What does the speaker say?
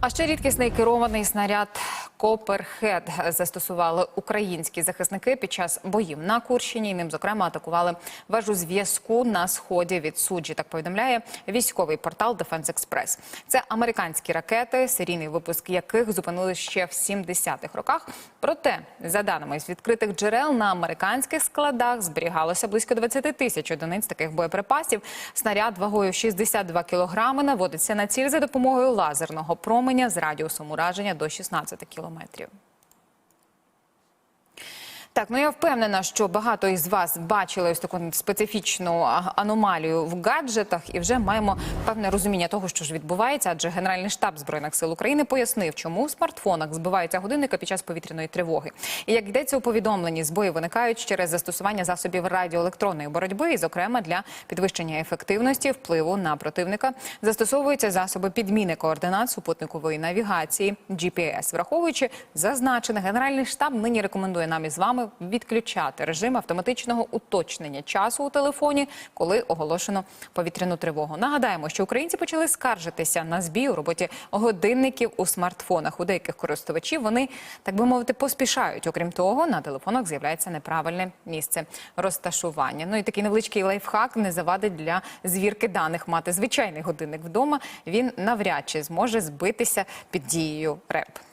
А ще рідкісний керований снаряд Коперхед застосували українські захисники під час боїв на Курщині. Ним зокрема атакували вежу зв'язку на сході від суджі. Так повідомляє військовий портал Defense Express. Це американські ракети, серійний випуск яких зупинили ще в 70-х роках. Проте, за даними з відкритих джерел, на американських складах зберігалося близько 20 тисяч одиниць таких боєприпасів. Снаряд вагою 62 кілограми наводиться на ціль за допомогою лазерного променя з радіусом ураження до 16 кілометрів кілометрів. Так, ну я впевнена, що багато із вас бачили ось таку специфічну аномалію в гаджетах, і вже маємо певне розуміння того, що ж відбувається. Адже Генеральний штаб збройних сил України пояснив, чому в смартфонах збиваються годинники під час повітряної тривоги. І як йдеться у повідомленні, збої виникають через застосування засобів радіоелектронної боротьби, і, зокрема, для підвищення ефективності впливу на противника застосовуються засоби підміни координат супутникової навігації GPS. Враховуючи зазначене, Генеральний штаб нині рекомендує нам із вами відключати режим автоматичного уточнення часу у телефоні, коли оголошено повітряну тривогу. Нагадаємо, що українці почали скаржитися на збій у роботі годинників у смартфонах. У деяких користувачів вони, так би мовити, поспішають. Окрім того, на телефонах з'являється неправильне місце розташування. Ну і такий невеличкий лайфхак не завадить для звірки даних мати звичайний годинник вдома. Він навряд чи зможе збитися під дією РЕП.